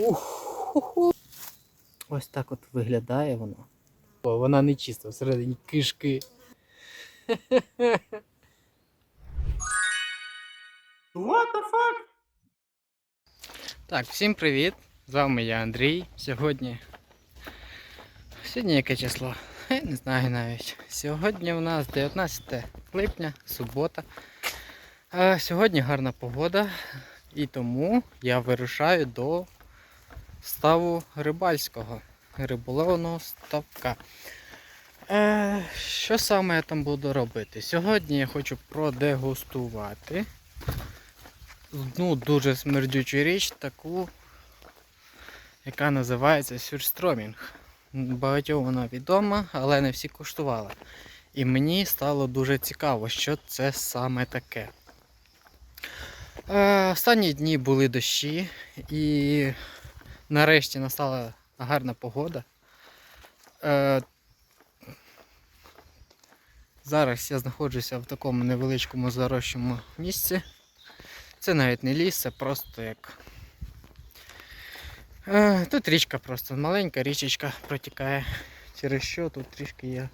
Ух. Ось так от виглядає воно. О, вона не чиста, всередині кишки. What the fuck? Так, всім привіт! З вами я Андрій. Сьогодні. Сьогодні яке число? Я не знаю навіть. Сьогодні у нас 19 липня, субота. А сьогодні гарна погода, і тому я вирушаю до ставу рибальського риболовного ставка. Е, що саме я там буду робити? Сьогодні я хочу продегустувати ну, дуже смердючу річ, таку, яка називається сюрстромінг. Багатьом вона відома, але не всі куштували. І мені стало дуже цікаво, що це саме таке. Е, останні дні були дощі і нарешті настала гарна погода. Е, зараз я знаходжуся в такому невеличкому зарощому місці. Це навіть не ліс, це просто як. Е, Тут річка просто маленька річечка протікає, через що тут трішки є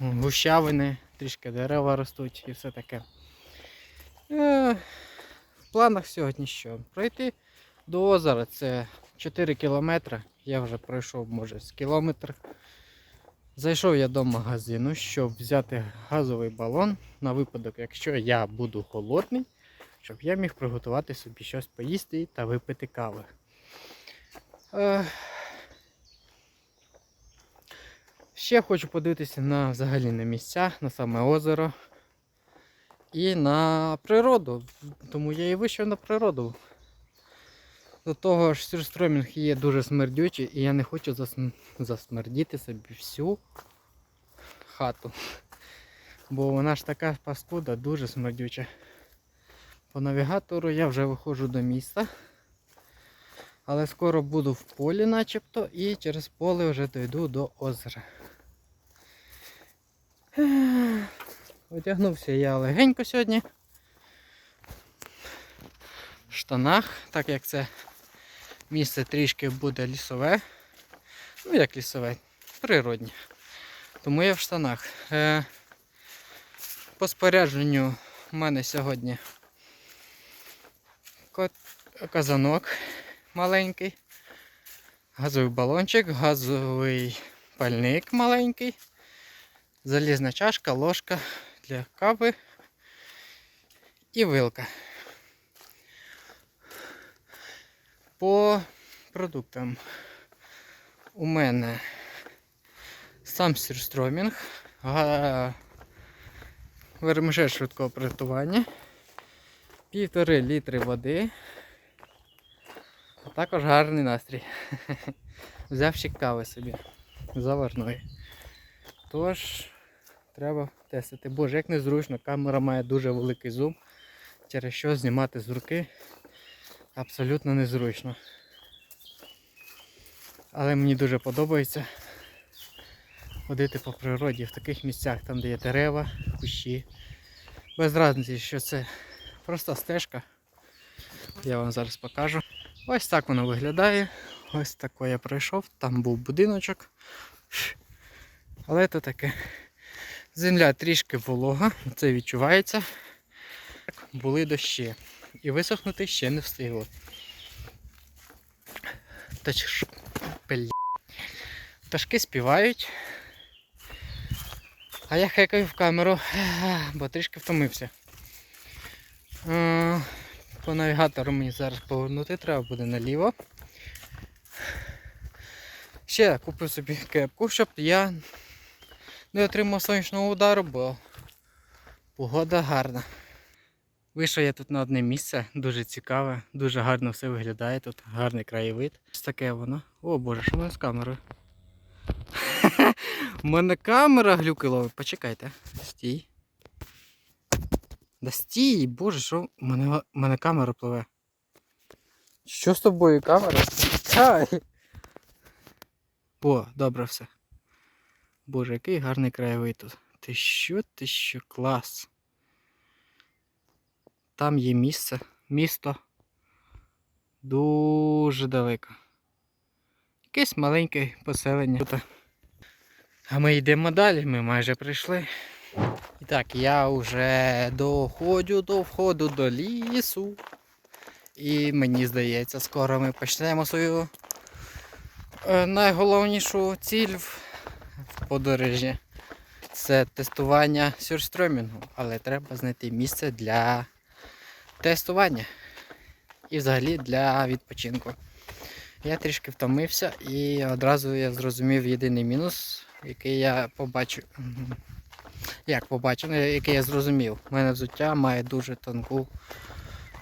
гущавини, трішки дерева ростуть і все таке. Е, В планах сьогодні що? Пройти до озера це 4 кілометри. Я вже пройшов, може, з кілометр. Зайшов я до магазину, щоб взяти газовий балон на випадок, якщо я буду голодний щоб я міг приготувати собі щось поїсти та випити кави. Е... Ще хочу подивитися на взагалі на місця, на саме озеро і на природу. Тому я і вийшов на природу. До того ж, сюрстромінг є дуже смердючий і я не хочу засм... засмердіти собі всю хату. Бо вона ж така паскуда, дуже смердюча. По навігатору я вже виходжу до міста. Але скоро буду в полі начебто і через поле вже дойду до озера. Одягнувся я легенько сьогодні. В штанах, так як це місце трішки буде лісове. Ну як лісове, природнє. Тому я в штанах. Е, По спорядженню в мене сьогодні казанок маленький, газовий балончик, газовий пальник маленький, залізна чашка, ложка для кави і вилка. По продуктам у мене сам сірстромінг, вермишель швидкого приготування півтори літри води, а також гарний настрій. Взяв ще кави собі заварної. Тож, треба тестити. Боже, як незручно, камера має дуже великий зум, через що знімати з руки абсолютно незручно. Але мені дуже подобається ходити по природі в таких місцях, там де є дерева, кущі. Без разниці, що це Просто стежка. Я вам зараз покажу. Ось так воно виглядає. Ось тако я пройшов, там був будиночок. Але це таке. Земля трішки волога, це відчувається. Були дощі. І висохнути ще не встигло. Тач... Пташки співають. А я хекаю в камеру, бо трішки втомився. По навігатору мені зараз повернути, треба буде наліво. Ще купив собі кепку, щоб я не отримав сонячного удару, бо погода гарна. Вийшов я тут на одне місце, дуже цікаве, дуже гарно все виглядає, тут гарний краєвид. Ось таке воно. О боже, що в мене з камерою? У мене камера глюкила, почекайте. Стій. Да стій, боже, що в мене, в мене камера пливе. Що з тобою камера? Стій! О, добре все. Боже, який гарний краєвид тут. Ти що, ти що, клас. Там є місце, місто. Дуже далеко. Якесь маленьке поселення. А ми йдемо далі, ми майже прийшли. І так, я вже доходжу до входу до лісу. І мені здається, скоро ми почнемо свою е, найголовнішу ціль в подорожі. Це тестування сюрстромінгу, але треба знайти місце для тестування і взагалі для відпочинку. Я трішки втомився і одразу я зрозумів єдиний мінус, який я побачив. Мгм. Як побачив, який я зрозумів. У мене взуття має дуже тонку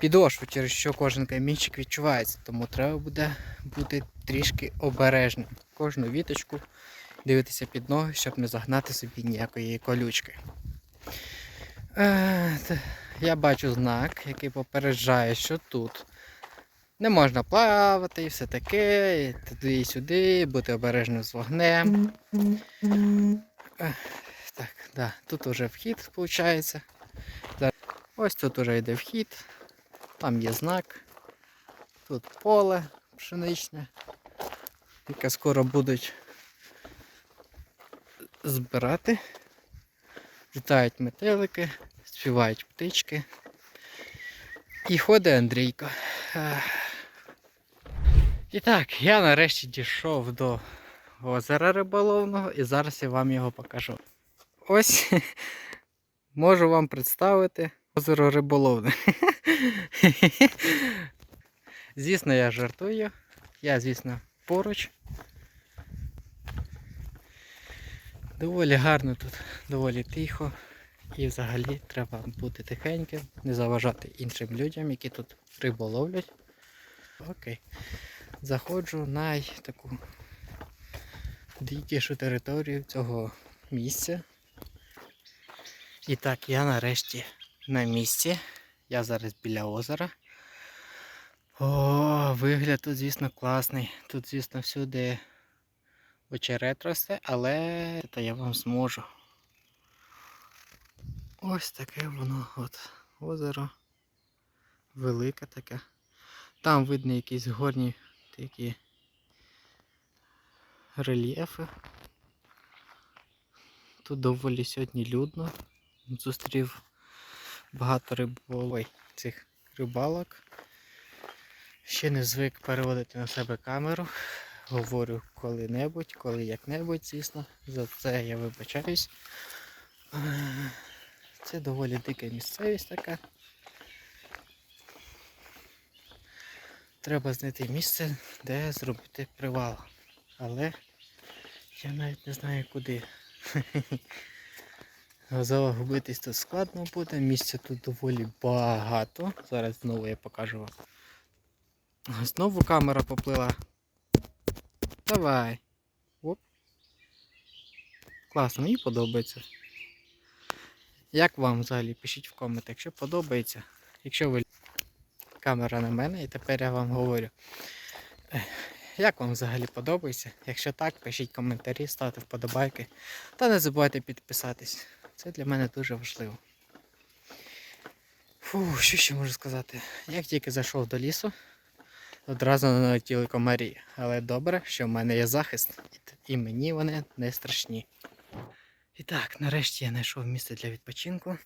підошву, через що кожен камінчик відчувається. Тому треба буде бути трішки обережним. Кожну віточку дивитися під ноги, щоб не загнати собі ніякої колючки. Я бачу знак, який попереджає, що тут не можна плавати і все таке, і туди і сюди, бути обережним з вогнем. Так, да, тут уже вхід виходить. Ось тут уже йде вхід, там є знак, тут поле пшеничне, яке скоро будуть збирати. Літають метелики, співають птички. І ходить Андрійко. І так, я нарешті дійшов до озера риболовного і зараз я вам його покажу. Ось можу вам представити озеро риболовне. Звісно, я жартую. Я, звісно, поруч. Доволі гарно тут, доволі тихо. І взагалі треба бути тихеньким, не заважати іншим людям, які тут рибу ловлять. Окей. Заходжу на таку дикішу територію цього місця. І так, я нарешті на місці. Я зараз біля озера. О, вигляд тут, звісно, класний. Тут, звісно, всюди очерет росте, але та я вам зможу. Ось таке воно от озеро. Велике таке. Там видно якісь горні такі рельєфи. Тут доволі сьогодні людно. Зустрів багато риболой цих рибалок. Ще не звик переводити на себе камеру. Говорю коли-небудь, коли як-небудь, звісно. За це я вибачаюсь. Це доволі дика місцевість така. Треба знайти місце, де зробити привал. Але я навіть не знаю куди. Загубитись тут складно буде, місця тут доволі багато. Зараз знову я покажу вам. Знову камера поплила. Давай. Оп. Класно, мені подобається. Як вам взагалі? Пишіть в коментах, якщо подобається. Якщо ви камера на мене і тепер я вам говорю. Як вам взагалі подобається? Якщо так, пишіть коментарі, ставте вподобайки. Та не забувайте підписатись. Це для мене дуже важливо. Фу, що ще можу сказати? Як тільки зайшов до лісу, одразу налетіли комарі. Але добре, що в мене є захист, і мені вони не страшні. І так, нарешті я знайшов місце для відпочинку.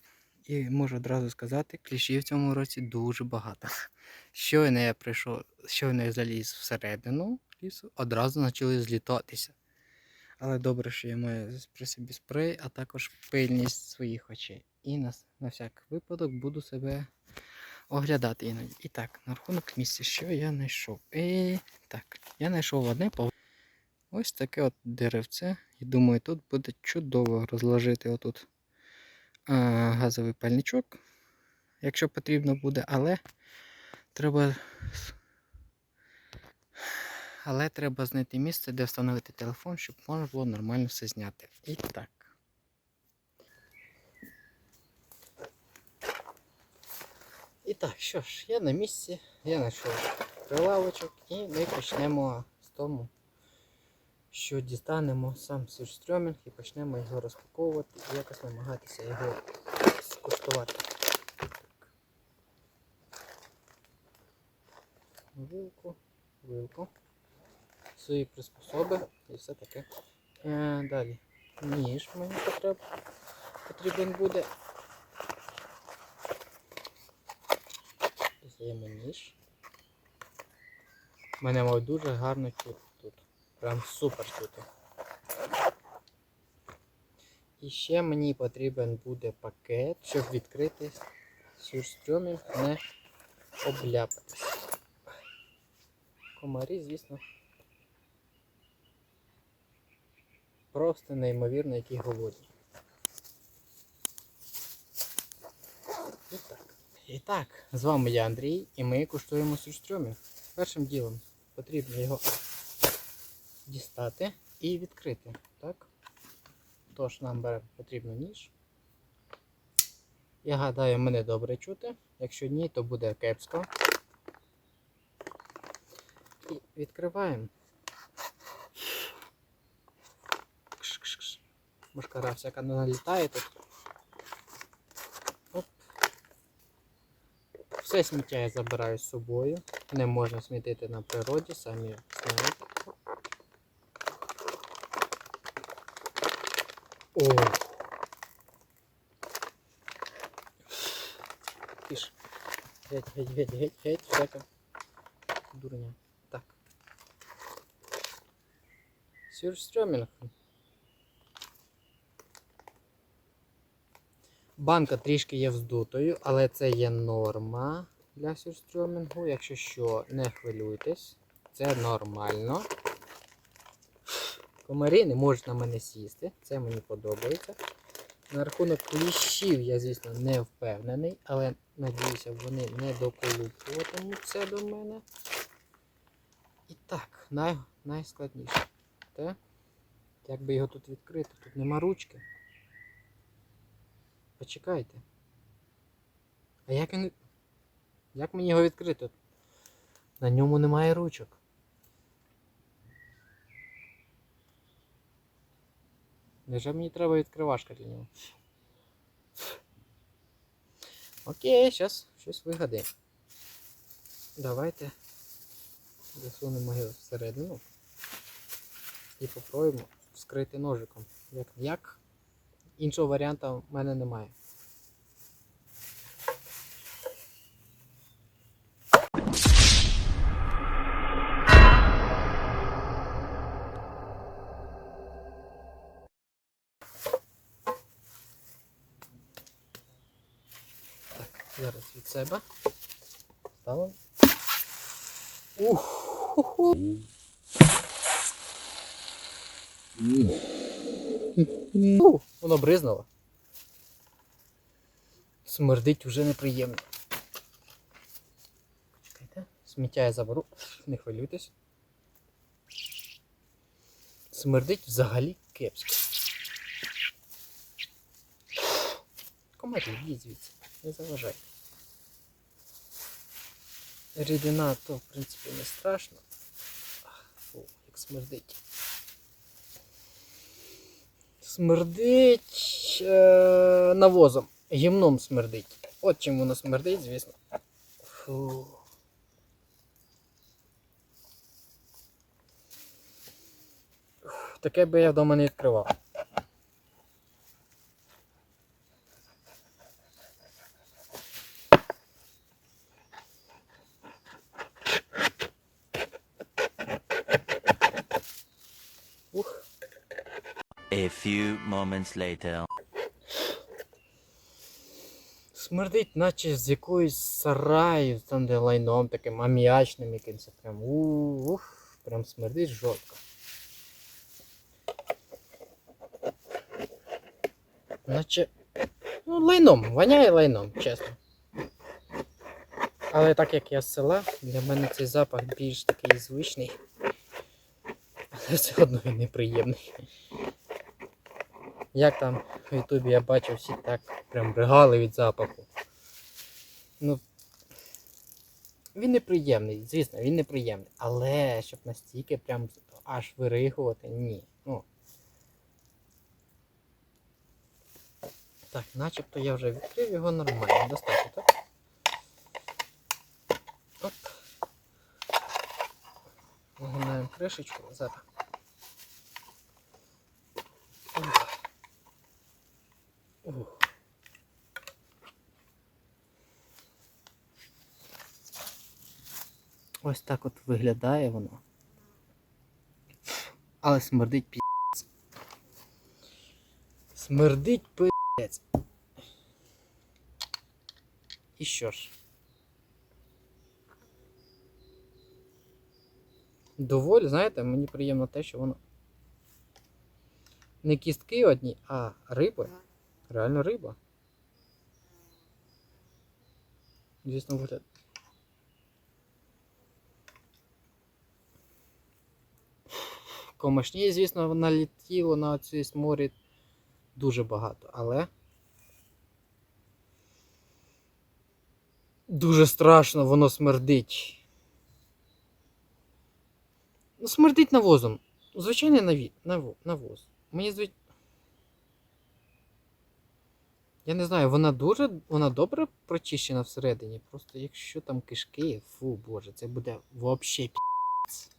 І можу одразу сказати, кліщів в цьому році дуже багато. Щойно я прийшов, щойно я заліз всередину лісу, одразу почали злітатися. Але добре, що я маю при собі спрей, а також пильність своїх очей. І на, на всяк випадок буду себе оглядати іноді. І так, на рахунок місця, що я знайшов? І так, я знайшов одне пов... Ось таке от деревце. І думаю, тут буде чудово розложити отут газовий пальничок, якщо потрібно буде, але треба. Але треба знайти місце, де встановити телефон, щоб можна було нормально все зняти. І так. І так, що ж, я на місці, я знайшов прилавочок і ми почнемо з тому, що дістанемо сам сюрстрьомінг і почнемо його розпаковувати і якось намагатися його скуштувати. вилку, вилку, свої приспособи і все таке. Е, далі. Ніж мені потріб, потрібен буде. Дістаємо ніж. Мене мав дуже гарно чути. Прям супер чути. І ще мені потрібен буде пакет, щоб відкрити сюрстрьомінг, не обляпатись. Комарі, звісно. Просто неймовірно, які голодні. І так. І так, з вами я Андрій, і ми куштуємо сюрстрьомінг. Першим ділом потрібно його дістати і відкрити. Так? Тож нам потрібно ніж. Я гадаю, мене добре чути. Якщо ні, то буде кепсько. І відкриваємо. Мушкара всяка налітає тут. Оп. Все сміття я забираю з собою. Не можна смітити на природі, самі знаєте. О. Тише. Геть, геть, геть, геть, геть, всяка дурня. Так. Сюрстрьомінг. Банка трішки є вздутою, але це є норма для сюрстрьомінгу. Якщо що, не хвилюйтесь, це нормально. Комарі не можуть на мене сісти, це мені подобається. На рахунок кліщів я, звісно, не впевнений, але надіюся, вони не доколупуватимуться до мене. І так, най... найскладніше. Те, як би його тут відкрити? Тут нема ручки. Почекайте. А як він. Як мені його відкрити? На ньому немає ручок. Невже мені треба відкривашка для нього? Окей, зараз щось вигадаємо. Давайте засунемо його всередину і попробуємо вскрити ножиком. Як? Іншого варіанту в мене немає. Зараз від себе. Ставимо. Ух! воно бризнуло. Смердить уже неприємно. Чекайте, сміття я заберу, не хвилюйтесь. Смердить взагалі кепсько. Комарі, йдіть звідси, не заважайте. Рідина то, в принципі, не страшно. Фу, як смердить. Смердить е, навозом. Гімном смердить. От чим воно смердить, звісно. Фу. Таке би я вдома не відкривав. Few moments later. Смердить, наче з якоїсь сараю, там де лайном таким аміачним якимось. Прям ух, прям смердить жорстко. Наче. Ну, лайном, воняє лайном, чесно. Але так як я з села, для мене цей запах більш такий звичний. Але все одно він неприємний. Як там в Ютубі я бачив, всі так прям ригали від запаху. Ну. Він неприємний, звісно, він неприємний. Але щоб настільки прям аж виригувати, ні. Ну. Так, начебто я вже відкрив його нормально, достатньо, так? Оп. Вигинаємо кришечку зараз. Ух. Ось так от виглядає воно. Але смердить пі***ць. Смердить пи***ць. І що ж? Доволі, знаєте, мені приємно те, що воно. Не кістки одні, а риби. Реально риба. Звісно, вигляд. Комашні, звісно, налетіло на цю морі дуже багато, але. Дуже страшно, воно смердить. Ну, смердить навозом. Звичайний наві... наво... навоз. Мені звич... Я не знаю, вона дуже. Вона добре прочищена всередині. Просто якщо там кишки, фу боже, це буде вообще пі***ць.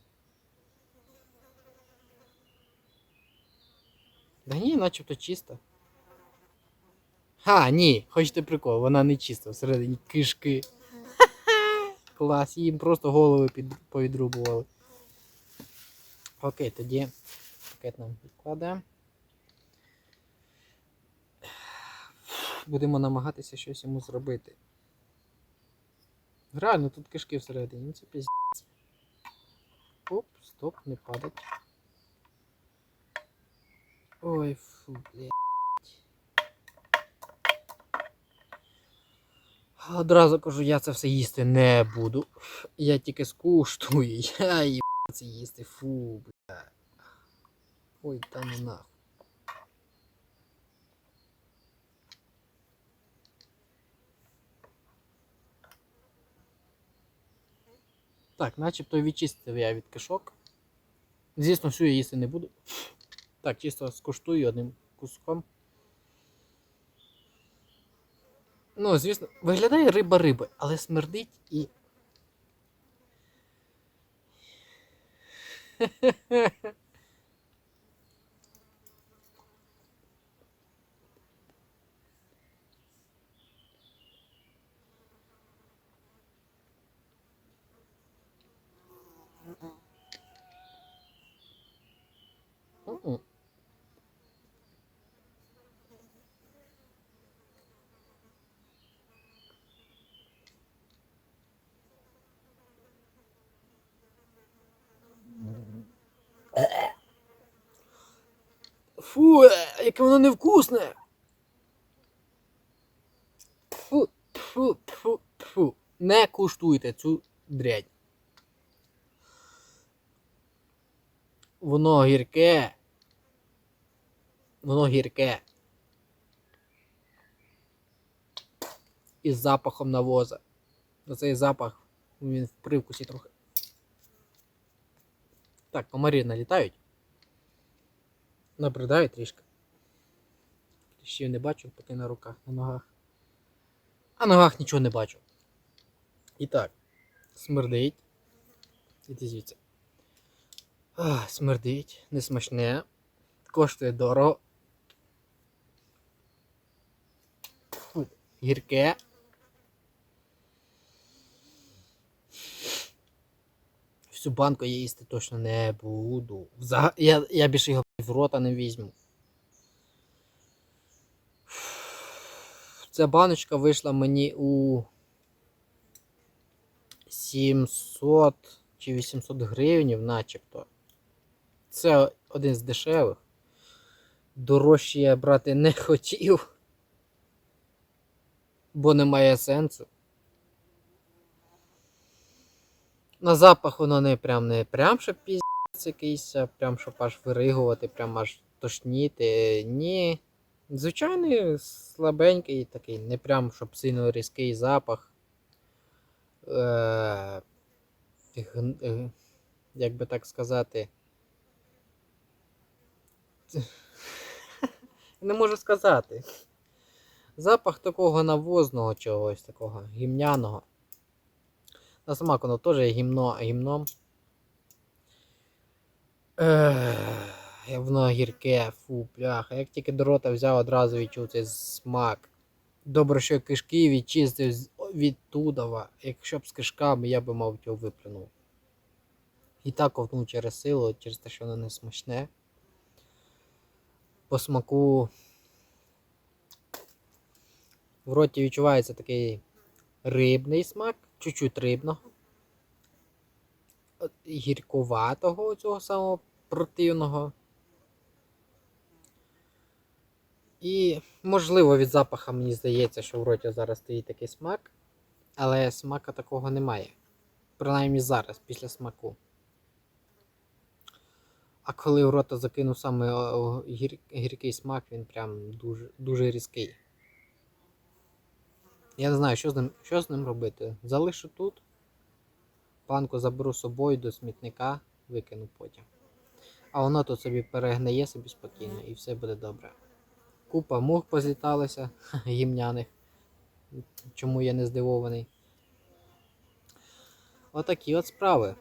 Да ні, начебто чисто. Ха, ні, хочете прикол, вона не чиста, всередині кишки. Клас, їм просто голови під... повідрубували. Окей, тоді пакет нам відкладаємо. Будемо намагатися щось йому зробити. Реально, тут кишки всередині, ну це піздець. Оп, стоп, не падать. Ой, фу, блядь. Одразу кажу, я це все їсти не буду. Я тільки скуштую. Я їб це їсти. Фу, бля. Ой, та ну нахуй. Так, начебто відчистив я від кишок. Звісно, всю я їсти не буду. Так, чисто скуштую одним куском. Ну, звісно, виглядає риба риби, але смердить і. М-м. Фу, яке воно невкусне. Фу, фу, фу, фу. Не куштуйте цю дрянь. Воно гірке. Воно гірке. Із запахом навоза. Оцей запах, він в привкусі трохи. Так, комарі налітають. Набридають трішки. Ще не бачу, поки на руках, на ногах. А на ногах нічого не бачу. І так, смердить. Іди звідси. Ах, смердить, несмачне. Коштує дорого. Фу, Гірке. Всю банку я їсти точно не буду. Взага... Я, я більше його в рота не візьму. Ця баночка вийшла мені у 700 чи 800 гривень, начебто. Це один з дешевих. Дорожче я брати не хотів, бо немає сенсу. На запах воно не прям не прям що піздець якийсь, прям щоб аж виригувати, прям аж тошніти. Ні. Звичайний слабенький такий, не прям щоб сильно різкий запах. Е, е, як би так сказати. Не можу сказати. Запах такого навозного чогось такого, гімняного. На смак воно теж є гімно, гімном. Ех, воно гірке, фу, пляха. Як тільки до рота взяв, одразу відчув цей смак. Добре, що кишки відчистив від тудова. Якщо б з кишками, я би, мабуть, його виплюнув. І так ковтнув через силу, через те, що воно не смачне. По смаку в роті відчувається такий рибний смак, чуть-чуть рибного. Гіркуватого цього самого противного. І, можливо, від запаха мені здається, що в роті зараз стоїть такий смак, але смака такого немає. Принаймні зараз, після смаку. А коли в рота закинув саме гір, гіркий смак, він прям дуже, дуже різкий. Я не знаю, що з ним, що з ним робити. Залишу тут. Планку заберу з собою до смітника, викину потім. А воно тут собі перегниє собі спокійно і все буде добре. Купа мух позліталася гімняних, чому я не здивований. Отакі от справи.